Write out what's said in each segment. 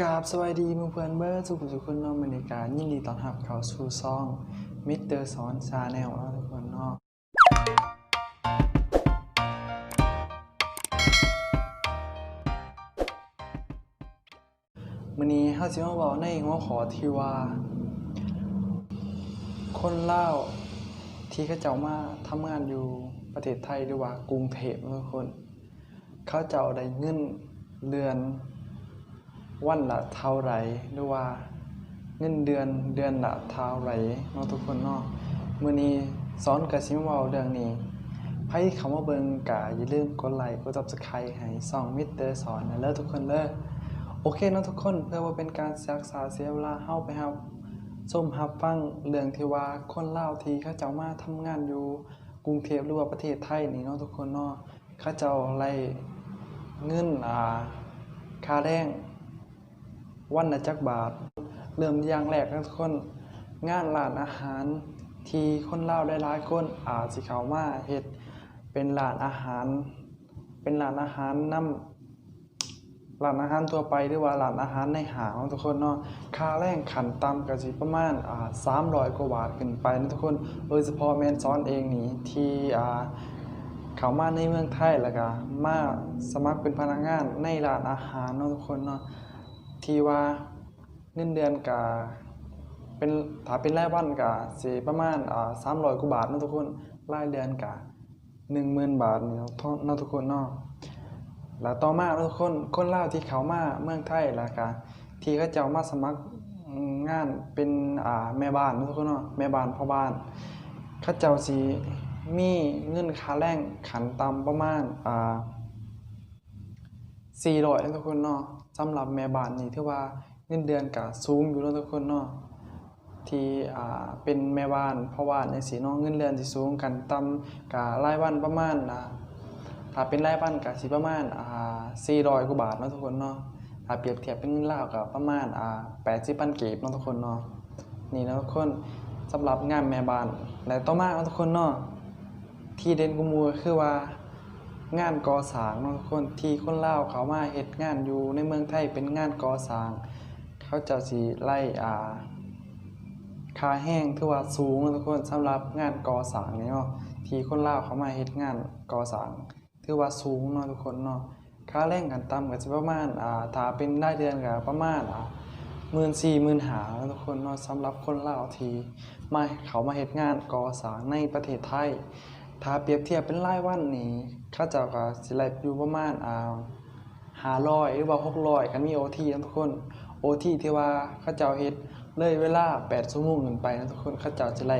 กราบสวัสดีหมือเพื่อนเบอร์สุขุสุขคนเนอกบรรยากาศยินดีต้อนรับเข้าสู่ซ่องมิสเตอร์สอนชาแนลเนาทุกคนเนาะมื้อนี้เฮาสิมาเว้าในหัวข้อที่ว่า คนลาวที่เขาเจ้ามาทำงานอยู่ประเทศไทยหรือว่ากรุงเทพทุกคน เขาเจ้าได้เงินเดือน วันละเท่าไหรหรือว่าเงินเดือนเดือนละเท่าไหรเนาะทุกคนเนาะมื้อนี้สอนกับสิมาเว้าเรื่องนี้ไผเข้ามาเบิ่งก็อย่าลืมกดไลค์กด Subscribe ให้ช่องมิสเตอร์สอนนะเด้อทุกคนเด้อโอเคเนาะทุกคนเพื่อว่าเป็นการรักษาเสียเวลาเฮาไปรับชมรับฟังเรื่องที่ว่าคนลาวที่เขาเจ้ามาทำงานอยู่กรุงเทพหรือว่าประเทศไทยนี่เนาะทุกคนเนาะเขาเจ้าไล่เงินอ่าค่าแรง วันละจักบาท เริ่มอย่างแรกทุกคน งานร้านอาหารที่คนลาวหลายคนอาจสิเข้ามาเฮ็ดเป็นร้านอาหาร เป็นร้านอาหารน้ำร้านอาหารทั่วไปหรือว่าร้านอาหารในหางทุกคนเนาะค่าแรงขันต่ำก็สิประมาณอ่า300กว่าบาทขึ้นไปนะทุกคนโดยเฉพาะแมนซ้อนเองนี่ที่อ่าเข้ามาในเมืองไทยแล้วก็มาสมัครเป็นพนักงานในร้านอาหารเนาะทุกคนเนาะ ที่ว่าเงินเดือนก็เป็นถ้าเป็นรายวันก็สิประมาณอ่า300กว่าบาทนะทุกคนรายเดือนก็10,000บาทนี่เนาะเนะทุกคนเนาะแล้วต่อมาทุกคนคนเล่าที่เขามาเมืองไทยแล้วก็ที่เขาเจ้ามาสมัครงานเป็นอ่าแม่บ้านนะทุกคนเนาะแม่บ้านพ่อบ้านเขาเจ้าสิมีเงินค่าแรงขันต่ำประมาณอ่า 400นะทุกคนเนาะสำหรับแม่บ้านนี่ถือว่าเงินเดือนก็สูงอยู่เนาะทุกคนเนาะที่อ่าเป็นแม่บ้านพ่อบ้านจังซี่เนาะเงินเดือนสิสูงกันต่ำก็รายวันประมาณอ่าถ้าเป็นรายวันก็สิประมาณอ่า400กว่าบาทเนาะทุกคนเนาะถ้าเปรียบเทียบเป็นเงินลาวก็ประมาณอ่า80,000กีบเนาะทุกคนเนาะนี่นะทุกคนสำหรับงานแม่บ้านและต่อมาเอาทุกคนเนาะที่เด่นกุมูก็คือว่า งานก่อสร้างเนาะทุกคนที่คนลาวเขามาเฮ็ดงานอยู่ในเมืองไทยเป็นงานก่อสร้าง เขาจะสิไล่อ่าค่าแห้งถือว่าสูงทุกคนสำหรับงานก่อสร้างนี่เนาะที่คนลาวเขามาเฮ็ดงานก่อสร้างถือว่าสูงเนาะทุกคนเนาะค่าแรงกันต่ำก็สิประมาณอ่าถ้าเป็นรายเดือนก็ประมาณอ่าหมื่นสี่หมื่นหาล้วทุกคนเนาะสำหรับคนลาวที่มาเขามาเฮ็ดงานก่อสร้างในประเทศไทย ถ้าเปรียบเทียบเป็นรายวันนี่เขาเจ้าก็สิไลอยู่ประมาณอ่า500หรือว่า600กันมี OT นะทุกคน OT ที่ว่าเขาเจ้าเฮ็ดเลยเวลา8ชั่วโมงขึ้นไปนะทุกคนเขาเจ้าสิไล่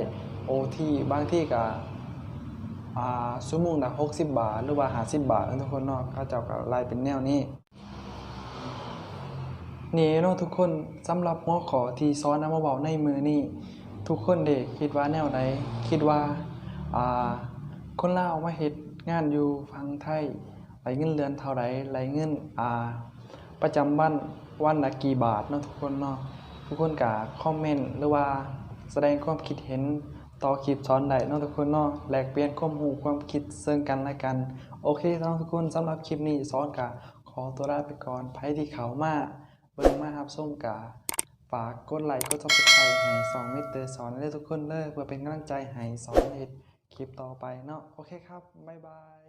OT บางที่ก็อ่าชั่วโมงละ60บบาท หรือว่า50บบาทนะทุกคนเนาะเขาเจ้าก็ไล่เป็นแนวนี้นี่เนาะทุกคนสำหรับหัวขอที่สอนน้ำมาเว้าในมือนี้ทุกคนเด็กคิดว่าแนวใดคิดว่าอ่า คนลาวมาเฮ็ดงานอยู่ฝั่งไทยไหลเงินเดือนเท่าใดไหลเงินอ่าประจำวันวันละกี่บาทเนาะทุกคนเนาะทุกคนก็คอมเมนต์หรือว่าแสดงความคิดเห็นต่อคลิปสอนได้เนาะทุกคนเนาะแลกเปลี่ยนความรู้ความคิดซึ่งกันและกัน โอเคเนาะทุกคนสำหรับคลิปนี้สอนก็ขอตัวลาไปก่อนไผที่เขามาเบิ่งมาครับส้มกาฝากกดไลค์กด Subscribe ให้สองเมตรเตอร์สอนได้ทุกคนเลยเพื่อเป็นกำลังใจให้สอนเฮ็ด คลิปต่อไปเนาะโอเคครับ บ๊ายบาย